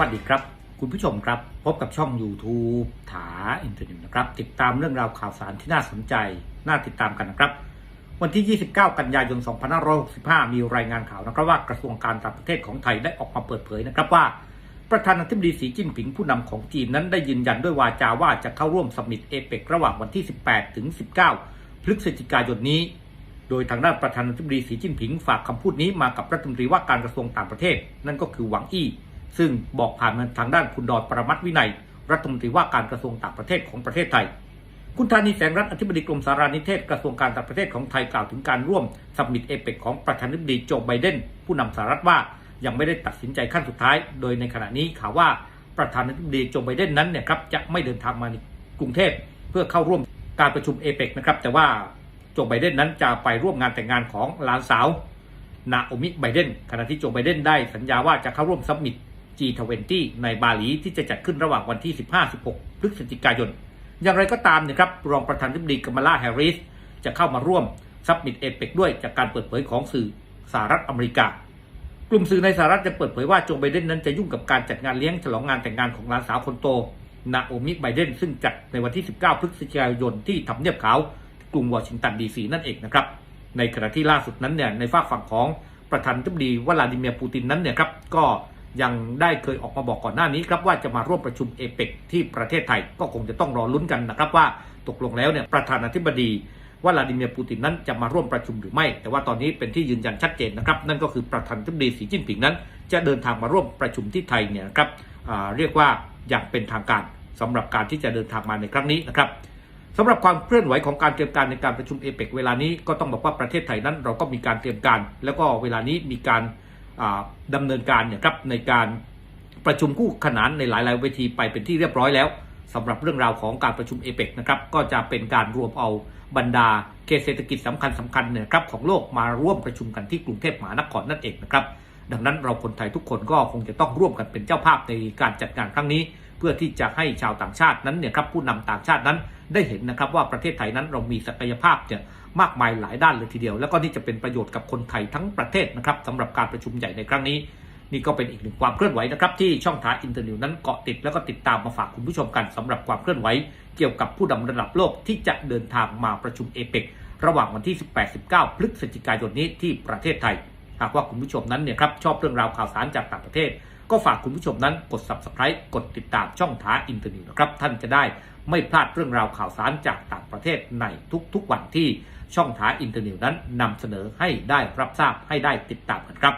วัสดีครับ คุณผู้ชมครับ พบกับช่อง YouTube ถาอินเทอร์เน็ตนะครับ ติดตามเรื่องราวข่าวสารที่น่าสนใจ น่าติดตามกันนะครับ วันที่ 29 กันยายน 2565 มีรายงานข่าวนะครับว่ากระทรวงการต่างประเทศของไทยได้ออกมาเปิดเผยนะครับว่า ประธานาธิบดีสีจิ้นผิงผู้นำของจีนนั้นได้ยืนยันด้วยวาจาว่าจะเข้าร่วมสมิตเอเปกระหว่างวันที่ 18 ถึง 19 พฤศจิกายนนี้ โดยทางด้านประธานาธิบดีสีจิ้นผิงฝากคำพูดนี้มากับรัฐมนตรีว่าการกระทรวงต่างประเทศ นั่นก็คือหวังอี้ ซึ่งบอกผ่านมาทางด้านคุณดอนประมัติวินัย รัฐมนตรีว่าการกระทรวงต่างประเทศของประเทศไทย คุณธานีแสงรัฐอธิบดีกรมสารานิเทศกระทรวงการต่างประเทศของไทยกล่าวถึงการร่วมสัมมิตเอเปกของประธานาธิบดีโจไบเดนผู้นำสหรัฐว่ายังไม่ได้ตัดสินใจขั้นสุดท้าย โดยในขณะนี้ข่าวว่าประธานาธิบดีโจไบเดนนั้นเนี่ยครับจะไม่เดินทางมาในกรุงเทพเพื่อเข้าร่วมการประชุมเอเปกนะครับแต่ว่าโจไบเดนนั้นจะไปร่วมงานแต่งงานของหลานสาวนาโอมิไบเดนขณะที่โจไบเดนได้สัญญาว่าจะเข้าร่วมซัมมิต G20 ในบาหลีที่จะจัดขึ้นระหว่างวันที่ 15-16 พฤศจิกายน อย่างไรก็ตามนะครับรองประธานาธิบดีกัมมาลาแฮร์ริสจะเข้ามาร่วมซับมิตเอเปกด้วยจากการเปิดเผยของสื่อสหรัฐอเมริกา กลุ่มสื่อในสหรัฐจะเปิดเผยว่าโจไบเดนนั้นจะยุ่งกับการจัดงานเลี้ยงฉลองงานแต่งงานของหลานสาวคนโตนาโอมิไบเดนซึ่งจัดในวันที่ 19 พฤศจิกายนที่ทำเนียบขาวกรุงวอชิงตันดีซีนั่นเองนะครับ ในขณะที่ล่าสุดนั้นเนี่ยในฝากฝั่งของประธานาธิบดีวลาดิเมียร์ปูตินนั้นเนี่ยครับก็ ยังได้เคยออกมาบอกก่อนหน้านี้ครับว่าจะมาร่วมประชุมเอเปกที่ประเทศไทย ก็คงจะต้องรอลุ้นกันนะครับว่าตกลงแล้วเนี่ยประธานาธิบดีวลาดิเมียร์ปูตินนั้นจะมาร่วมประชุมหรือไม่ แต่ว่าตอนนี้เป็นที่ยืนยันชัดเจนนะครับ นั่นก็คือประธานาธิบดีสีจิ้นผิงนั้น จะเดินทางมาร่วมประชุมที่ไทยเนี่ยครับเรียกว่าอย่างเป็นทางการสำหรับการที่จะเดินทางมาในครั้งนี้นะครับสำหรับความเคลื่อนไหวของการเตรียมการในการประชุมเอเปกเวลานี้ก็ต้องบอกว่าประเทศไทยนั้น เราก็มีการเตรียมการ แล้วก็เวลานี้มีการ ดำาเนินการเนี่ยครับในการประชุมคู่ขนานในหลาย ๆ เวทีไปเป็นที่เรียบร้อยแล้วสำหรับเรื่องราวของการประชุมเอเปกนะครับก็จะเป็นการรวมเอาบรรดาเขตเศรษฐกิจสำคัญสคัญเนี่ยครับของโลกมาร่วมประชุมกันที่กรุงเทพมหานครนั่นเองนะครับดังนั้นเราคนไทยทุกคนก็คงจะต้องร่วมกันเป็นเจ้าภาพในการจัดงานครั้งนี้ เพื่อที่จะให้ชาวต่างชาตินั้นเนี่ยครับผู้นำต่างชาตินั้น ได้เห็นนะครับว่าประเทศไทยนั้นเรามีศักยภาพเนี่ยมากมายหลายด้านเลยทีเดียว แล้วก็นี่จะเป็นประโยชน์กับคนไทยทั้งประเทศนะครับสำหรับการประชุมใหญ่ในครั้งนี้ นี่ก็เป็นอีกหนึ่งความเคลื่อนไหวนะครับที่ช่องทางอินเตอร์นิวนั้นเกาะติดแล้วก็ติดตามมาฝากคุณผู้ชมกันสำหรับความเคลื่อนไหวเกี่ยวกับผู้นำระดับโลกที่จะเดินทางมาประชุมเอเปกระหว่างวันที่ 18-19 พฤศจิกายนนี้ที่ประเทศไทย หากว่าคุณผู้ชมนั้นเนี่ยครับชอบเรื่องราวข่าวสารจากต่างประเทศ ก็ฝากคุณผู้ชมนั้นกด subscribe กดติดตามช่องท้าอินเตอร์นิวนะครับ ท่านจะได้ไม่พลาดเรื่องราวข่าวสารจากต่างประเทศในทุกๆวันที่ช่องท้าอินเตอร์นิวนั้นนำเสนอให้ได้รับทราบให้ได้ติดตามกันครับ